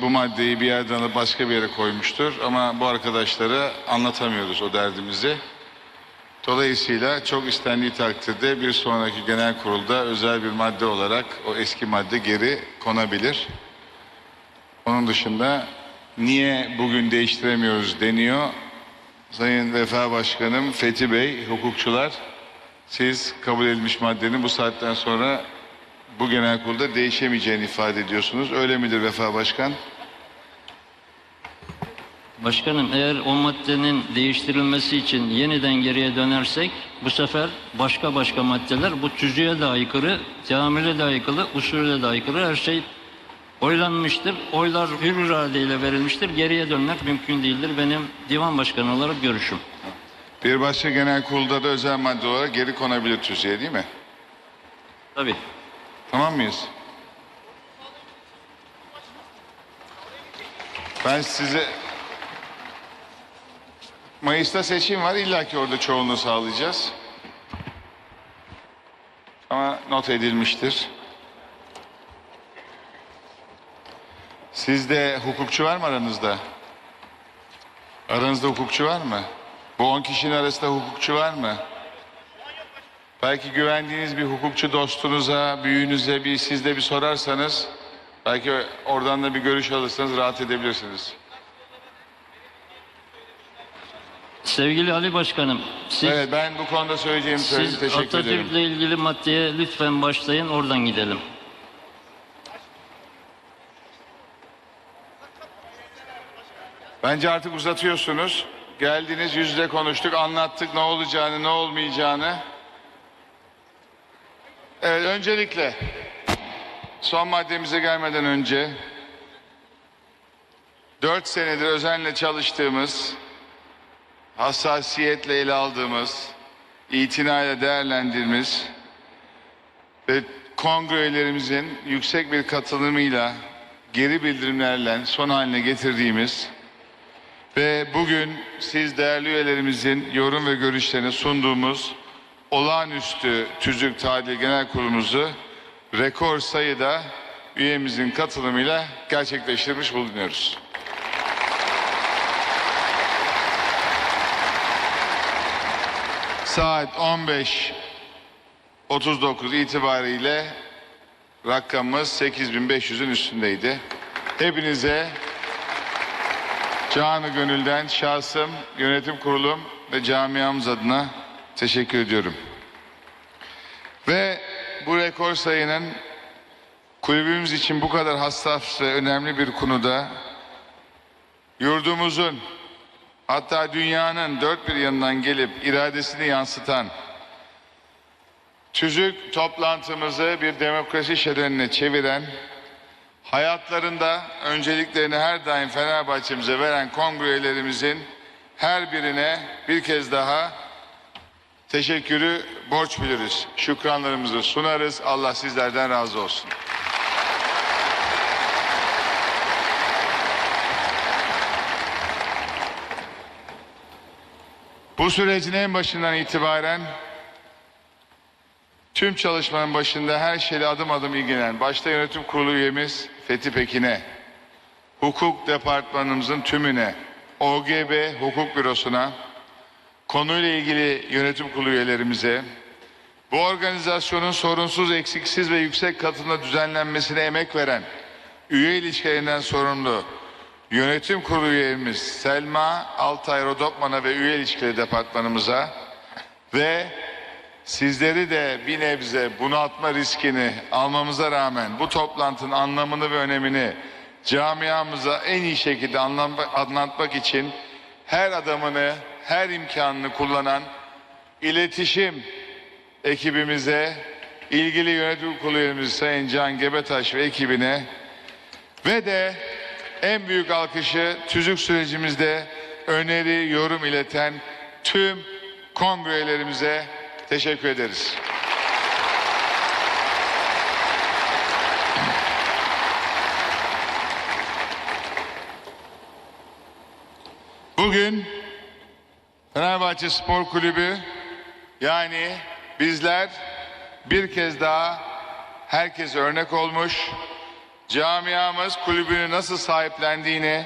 Bu maddeyi bir yerden alıp başka bir yere koymuştur ama bu arkadaşlara anlatamıyoruz o derdimizi. Dolayısıyla çok istendiği takdirde bir sonraki genel kurulda özel bir madde olarak o eski madde geri konabilir. Onun dışında niye bugün değiştiremiyoruz deniyor. Sayın Vefa Başkanım, Fethi Bey, hukukçular siz kabul edilmiş maddenin bu saatten sonra bu genel kurulda değişemeyeceğini ifade ediyorsunuz. Öyle midir Vefa Başkan? Başkanım eğer o maddenin değiştirilmesi için yeniden geriye dönersek bu sefer başka başka maddeler bu tüzüğe de aykırı, teamüle de aykırı, usulüne de aykırı her şey oylanmıştır. Oylar hür iradeyle verilmiştir. Geriye dönmek mümkün değildir. Benim divan başkanı olarak görüşüm. Bir başka genel kurulda da özel madde olarak geri konabilir tüzüğe değil mi? Tabii. Tamam mıyız? Ben size Mayıs'ta seçim var. İlla ki orada çoğunluğu sağlayacağız. Ama not edilmiştir. Sizde hukukçu var mı aranızda? Aranızda hukukçu var mı? Bu 10 kişinin arasında hukukçu var mı? Belki güvendiğiniz bir hukukçu dostunuza, büyüğünüze bir siz de bir sorarsanız belki oradan da bir görüş alırsanız rahat edebilirsiniz. Sevgili Ali Başkanım, siz, Evet ben bu konuda söyleyeceğimi söyledim. siz Teşekkür ederim. Atatürk'le ilgili maddeye lütfen başlayın, oradan gidelim. Bence artık uzatıyorsunuz. Geldiniz yüz yüze konuştuk, anlattık ne olacağını, ne olmayacağını. Evet öncelikle son maddemize gelmeden önce dört senedir özenle çalıştığımız, hassasiyetle ele aldığımız, itinayla değerlendirdiğimiz ve kongre üyelerimizin yüksek bir katılımıyla geri bildirimlerle son haline getirdiğimiz ve bugün siz değerli üyelerimizin yorum ve görüşlerini sunduğumuz olağanüstü tüzük tadil genel kurulumuzu rekor sayıda üyemizin katılımıyla gerçekleştirmiş bulunuyoruz. Saat 15.39 itibariyle rakamımız 8500'ün üstündeydi. Hepinize Canı gönülden şahsım, yönetim kurulum ve camiamız adına teşekkür ediyorum. Ve bu rekor sayının kulübümüz için bu kadar hassas ve önemli bir konuda yurdumuzun hatta dünyanın dört bir yanından gelip iradesini yansıtan tüzük toplantımızı bir demokrasi şerenine çeviren hayatlarında önceliklerini her daim Fenerbahçe'mize veren kongre üyelerimizin her birine bir kez daha teşekkürü borç biliriz. Şükranlarımızı sunarız. Allah sizlerden razı olsun. Bu sürecin en başından itibaren Tüm çalışmanın başında her şeyle adım adım ilgilenen, başta yönetim kurulu üyemiz Fethi Pekin'e, hukuk departmanımızın tümüne, OGB Hukuk Bürosu'na, konuyla ilgili yönetim kurulu üyelerimize, bu organizasyonun sorunsuz, eksiksiz ve yüksek katılımda düzenlenmesine emek veren, üye ilişkilerinden sorumlu yönetim kurulu üyemiz Selma Altay Rodopman'a ve üye ilişkileri departmanımıza ve Sizleri de bir nebze bunaltma riskini almamıza rağmen bu toplantının anlamını ve önemini camiamıza en iyi şekilde anlatmak için her adamını, her imkanını kullanan iletişim ekibimize, ilgili yönetim kurulu Sayın Can Gebetaş ve ekibine ve de en büyük alkışı tüzük sürecimizde öneri, yorum ileten tüm kongre üyelerimize teşekkür ederiz. Bugün Fenerbahçe Spor Kulübü yani bizler bir kez daha herkese örnek olmuş, camiamız kulübünü nasıl sahiplendiğini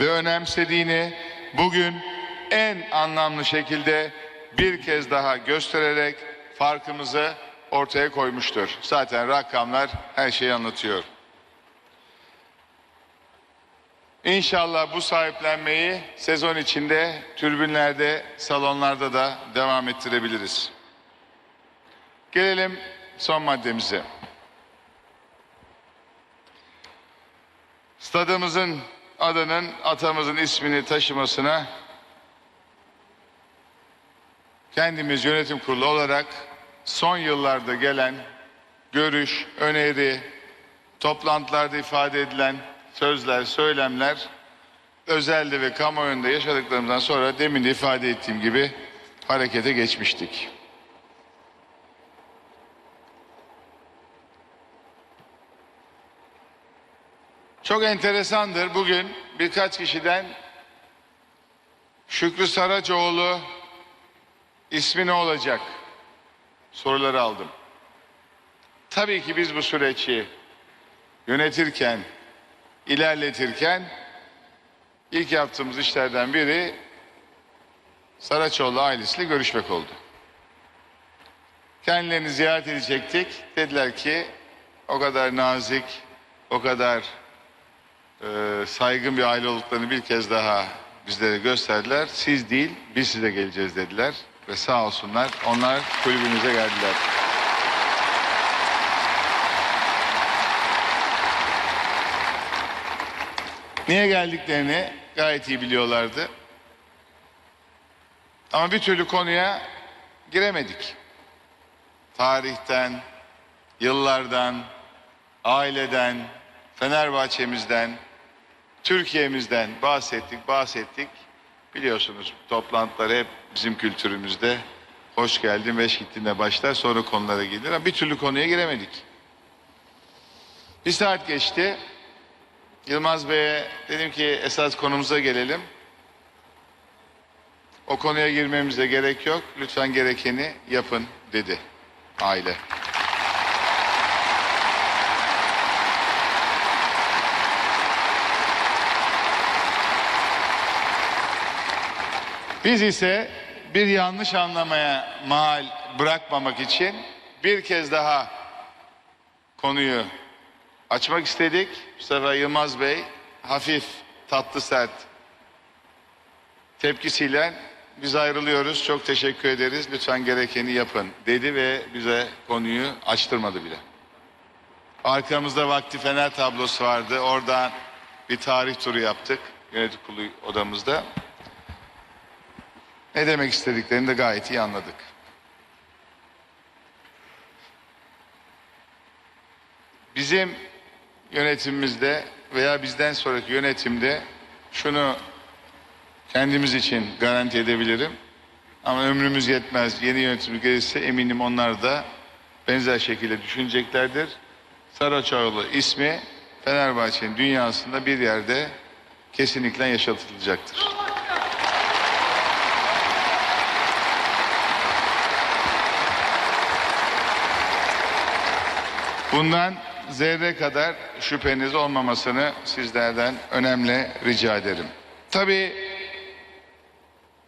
ve önemsediğini bugün en anlamlı şekilde bir kez daha göstererek farkımızı ortaya koymuştur. Zaten rakamlar her şeyi anlatıyor. İnşallah bu sahiplenmeyi sezon içinde tribünlerde, salonlarda da devam ettirebiliriz. Gelelim son maddemize. Stadımızın adının atamızın ismini taşımasına kendimiz yönetim kurulu olarak son yıllarda gelen görüş, öneri, toplantılarda ifade edilen sözler, söylemler özelde ve kamuoyunda yaşadıklarımızdan sonra demin de ifade ettiğim gibi harekete geçmiştik. Çok enteresandır. Bugün birkaç kişiden Şükrü Saracoğlu ismi ne olacak soruları aldım. Tabii ki biz bu süreci yönetirken, ilerletirken ilk yaptığımız işlerden biri Saraçoğlu ailesiyle görüşmek oldu. Kendilerini ziyaret edecektik. Dediler ki o kadar nazik, o kadar e, saygın bir aile olduklarını bir kez daha bizlere gösterdiler. Siz değil, biz size geleceğiz dediler. Ve sağ olsunlar onlar kulübümüze geldiler. Niye geldiklerini gayet iyi biliyorlardı. Ama bir türlü konuya giremedik. Tarihten, yıllardan, aileden, Fenerbahçe'mizden, Türkiye'mizden bahsettik, bahsettik. Biliyorsunuz toplantılar hep bizim kültürümüzde. Hoş geldin, beş gittiğinde başlar, sonra konulara gelir. Ama bir türlü konuya giremedik. Bir saat geçti. Yılmaz Bey'e dedim ki esas konumuza gelelim. O konuya girmemize gerek yok. Lütfen gerekeni yapın dedi aile. Biz ise bir yanlış anlamaya mahal bırakmamak için bir kez daha konuyu açmak istedik. Sefer Yılmaz Bey hafif, tatlı sert tepkisiyle biz ayrılıyoruz. Çok teşekkür ederiz. Lütfen gerekeni yapın dedi ve bize konuyu açtırmadı bile. Arkamızda Vakti Fener tablosu vardı. Oradan bir tarih turu yaptık yönetim kurulu odamızda. Ne demek istediklerini de gayet iyi anladık. Bizim yönetimimizde veya bizden sonraki yönetimde şunu kendimiz için garanti edebilirim. Ama ömrümüz yetmez. Yeni yönetim gelirse eminim onlar da benzer şekilde düşüneceklerdir. Saraçoğlu ismi Fenerbahçe'nin dünyasında bir yerde kesinlikle yaşatılacaktır. Bundan zerre kadar şüpheniz olmamasını sizlerden önemli rica ederim. Tabii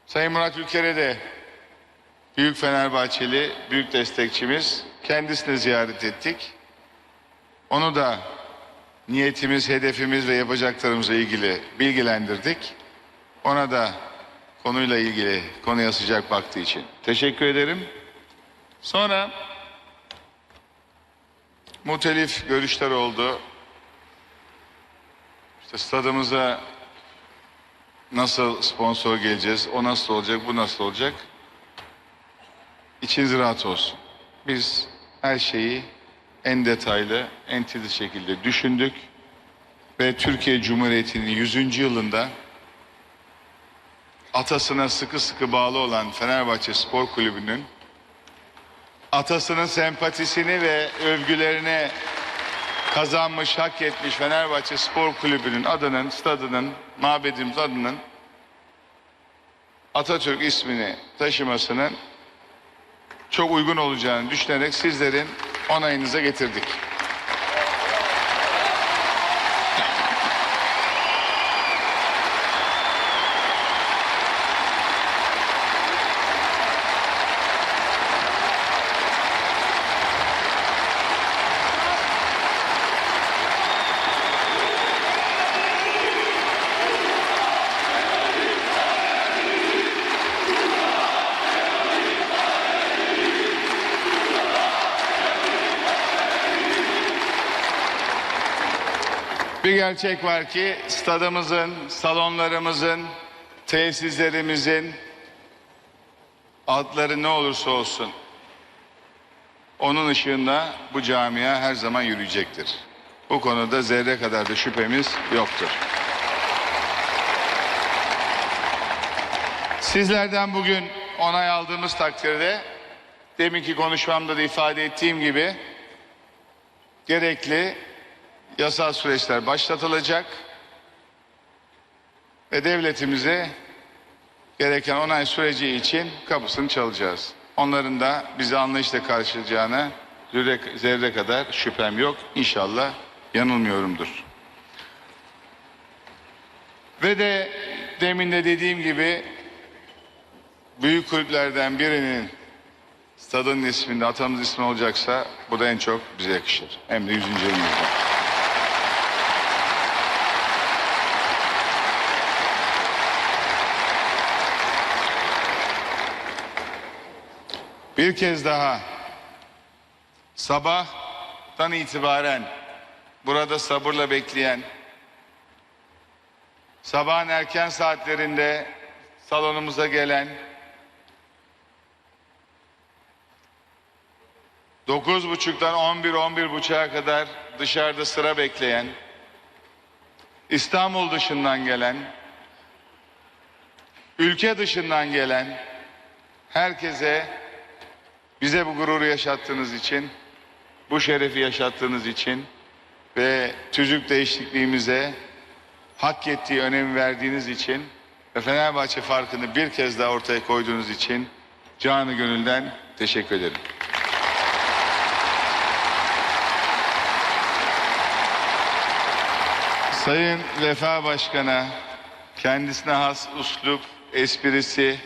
Sayın Murat Ülker'e de büyük Fenerbahçeli, büyük destekçimiz kendisini ziyaret ettik. Onu da niyetimiz, hedefimiz ve yapacaklarımızla ilgili bilgilendirdik. Ona da konuyla ilgili konuya sıcak baktığı için teşekkür ederim. Sonra muhtelif görüşler oldu. İşte stadımıza nasıl sponsor geleceğiz, o nasıl olacak, bu nasıl olacak? İçiniz rahat olsun. Biz her şeyi en detaylı, en titiz şekilde düşündük ve Türkiye Cumhuriyeti'nin 100. yılında atasına sıkı sıkı bağlı olan Fenerbahçe Spor Kulübü'nün atasının sempatisini ve övgülerini kazanmış, hak etmiş Fenerbahçe Spor Kulübü'nün adının, stadının, mabedimiz adının Atatürk ismini taşımasının çok uygun olacağını düşünerek sizlerin onayınıza getirdik. Gerçek var ki stadımızın, salonlarımızın, tesislerimizin adları ne olursa olsun onun ışığında bu camia her zaman yürüyecektir. Bu konuda zerre kadar da şüphemiz yoktur. Sizlerden bugün onay aldığımız takdirde deminki konuşmamda da ifade ettiğim gibi gerekli yasal süreçler başlatılacak ve devletimize gereken onay süreci için kapısını çalacağız. Onların da bizi anlayışla karşılayacağına zerre, zerre kadar şüphem yok. İnşallah yanılmıyorumdur. Ve de demin de dediğim gibi büyük kulüplerden birinin stadın isminde atamız ismi olacaksa bu da en çok bize yakışır. Hem de 100. yılımızda. Bir kez daha. Sabahtan itibaren burada sabırla bekleyen sabahın erken saatlerinde salonumuza gelen Dokuz buçuktan on bir, on bir buçuğa kadar dışarıda sıra bekleyen, İstanbul dışından gelen, ülke dışından gelen herkese bize bu gururu yaşattığınız için, bu şerefi yaşattığınız için ve tüzük değişikliğimize hak ettiği önemi verdiğiniz için ve Fenerbahçe farkını bir kez daha ortaya koyduğunuz için canı gönülden teşekkür ederim. Sayın Vefa Başkan'a kendisine has uslup, esprisi,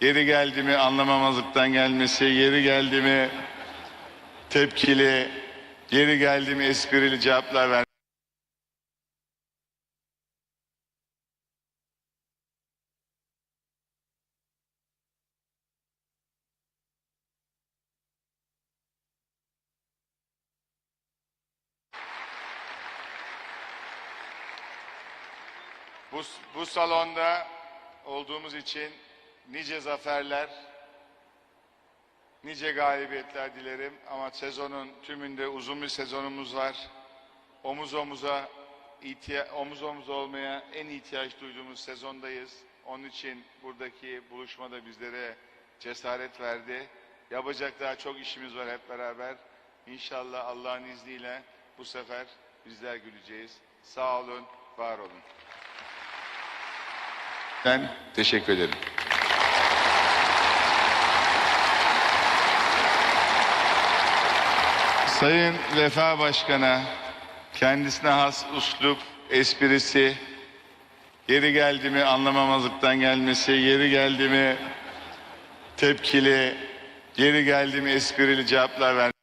yeri geldi mi anlamamazlıktan gelmesi, yeri geldi mi tepkili, yeri geldi mi esprili cevaplar ver. Bu, bu salonda olduğumuz için nice zaferler, nice galibiyetler dilerim. Ama sezonun tümünde uzun bir sezonumuz var. Omuz omuza, omuz omuza olmaya en ihtiyaç duyduğumuz sezondayız. Onun için buradaki buluşma da bizlere cesaret verdi. Yapacak daha çok işimiz var hep beraber. İnşallah Allah'ın izniyle bu sefer bizler güleceğiz. Sağ olun, var olun. Ben teşekkür ederim. Sayın Vefa Başkan'a kendisine has uslup, esprisi, yeri geldi mi anlamamazlıktan gelmesi, yeri geldi mi tepkili, yeri geldi mi esprili cevaplar ver.